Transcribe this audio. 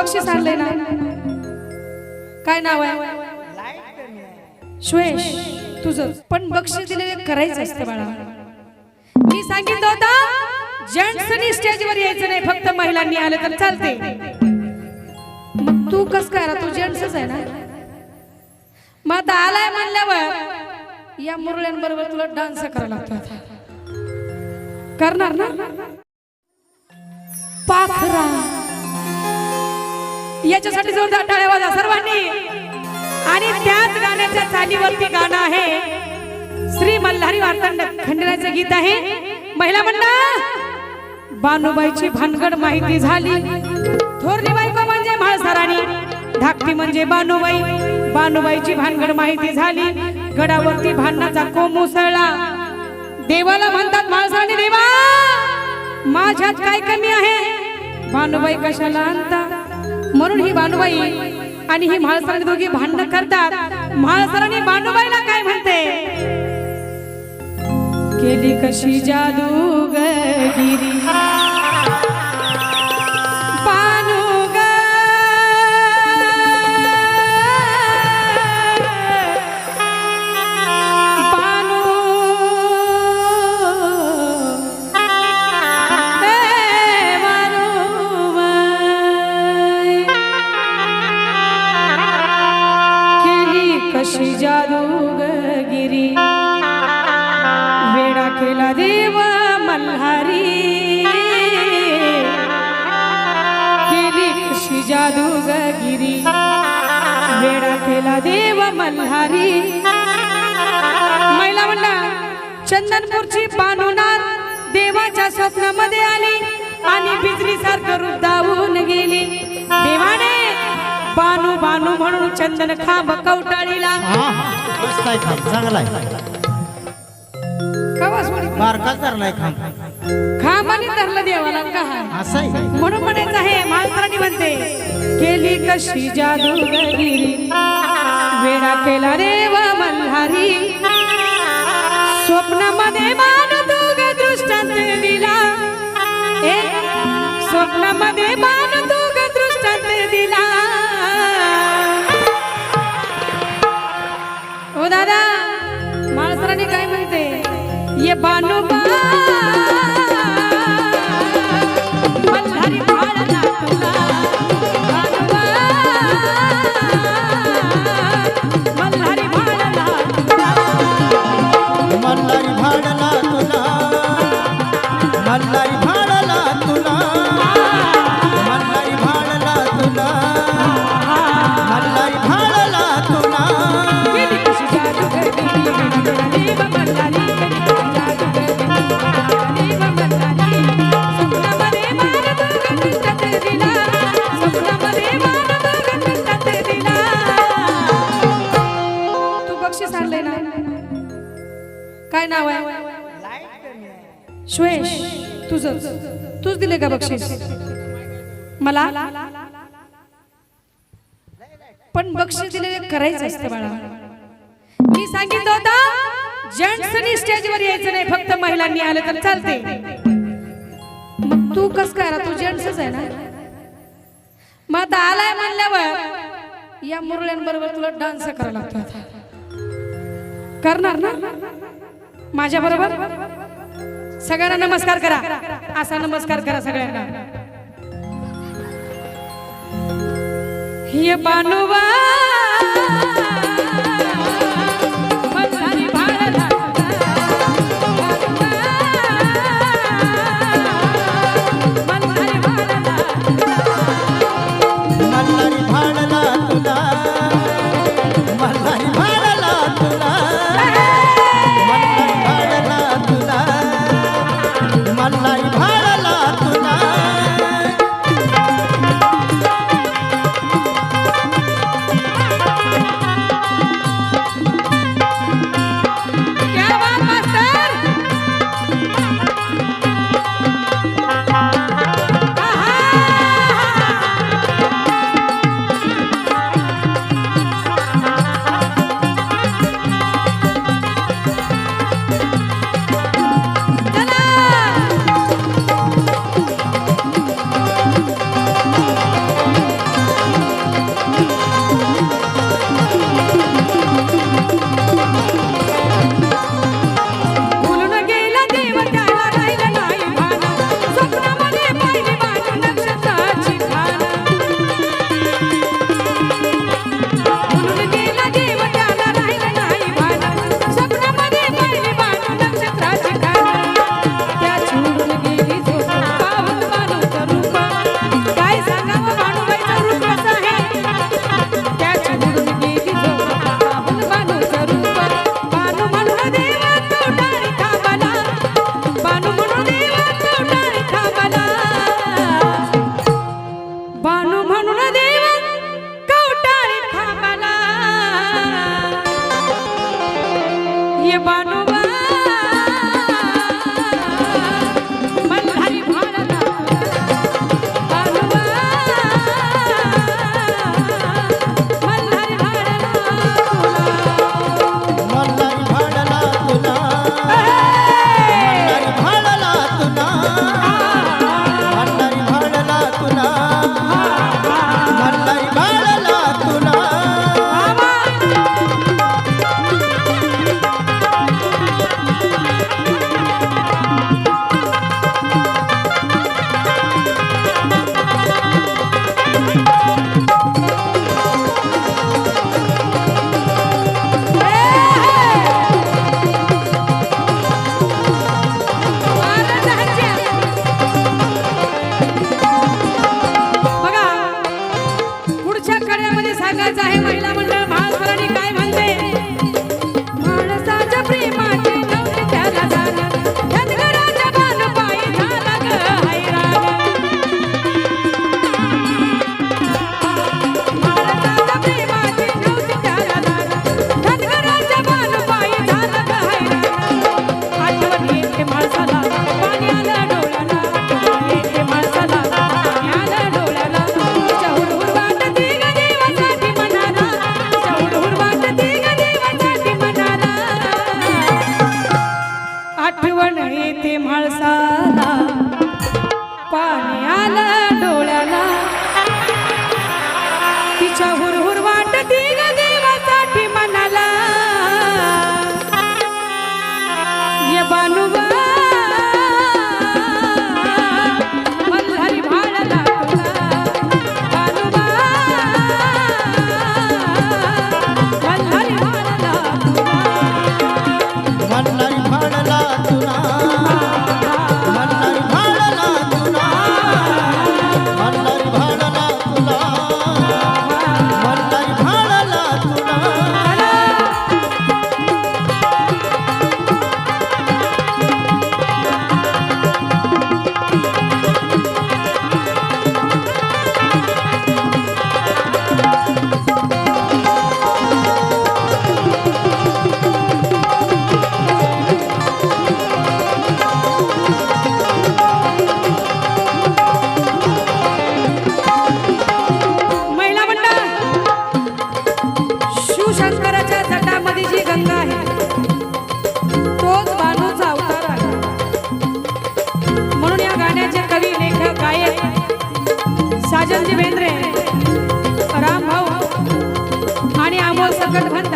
बक्षीस आणलंय ना. काय नाव आहे? श्वेश तुझं. पण बक्षीस दिलेले करायचं असतं बाळा. मी सांगितलं होतं जेंट्सनी स्टेजवर यायचं नाही फक्त महिलांनी आलं तर चालते मग तू कस काय तू जेंट्सच आहे ना? मग आता आलाय म्हणल्यावर या मुरळ्यांबरोबर तुला डान्स करायला लागतो करणार ना? पाखरा. याच्यासाठी जोरदार टाळ्या वाजा सर्वांनी. आणि त्याच गाण्याच्या चालीवरती गाणं आहे श्री मल्हारी वार्तांड खंडण्याचं गीत आहे. महिला मंडळ बानुबाईची भानगड माहिती झाली. थोरली बायको म्हणजे म्हाळसराणी धाकटी म्हणजे बानुबाई. बानुबाईची भानगड माहिती झाली. गडावरती भांडणाचा कोम उसळला. देवाला म्हणतात म्हाळसराणी देवा माझ्यात काय कमी आहे? भानुबाई कशाला आणता? म्हणून ही बानुबाई आणि ही म्हाळसराणी दोघी भांडण करतात. म्हाळसराणी भानुबाईला काय म्हणते? केली कशी जादू गिरी कशी जादू गिरी वेडा केला देव मल्हारी. महिला म्हणला चंदनपूरची पानुनाथ देवाच्या स्वप्नामध्ये आली आणि बिजली सारखं रूप दावून गेली. देवाने बानू बानू म्हणून चंदन खांब कवटाळीला. चांगला आहे. कवा सोडी बारका धरलाय खांब. खांबाने धरलं देवाला का? म्हणून म्हणायचं आहे म्हणते केली कशी जादूगिरी वेडा केला देव मल्हारी? स्वप्नामध्ये मान तुझं तूच दिले का बक्षीस? मला? पण बक्षीस दिले करायचं असतं बाळा. मी सांगितलं होतं जेंट्सनी स्टेजवर यायचं नाही फक्त महिलांनी आलं तर चालते. मग तू कस काय तू जेंट्सच आहे ना? मग आता आलाय म्हणल्यावर या मुरळ्यांबरोबर तुला डान्स करायला लागतो करणार ना? माझ्या बरोबर सगळ्यांना नमस्कार करा. असा नमस्कार करा सगळ्यांना. हे बानुबा आणि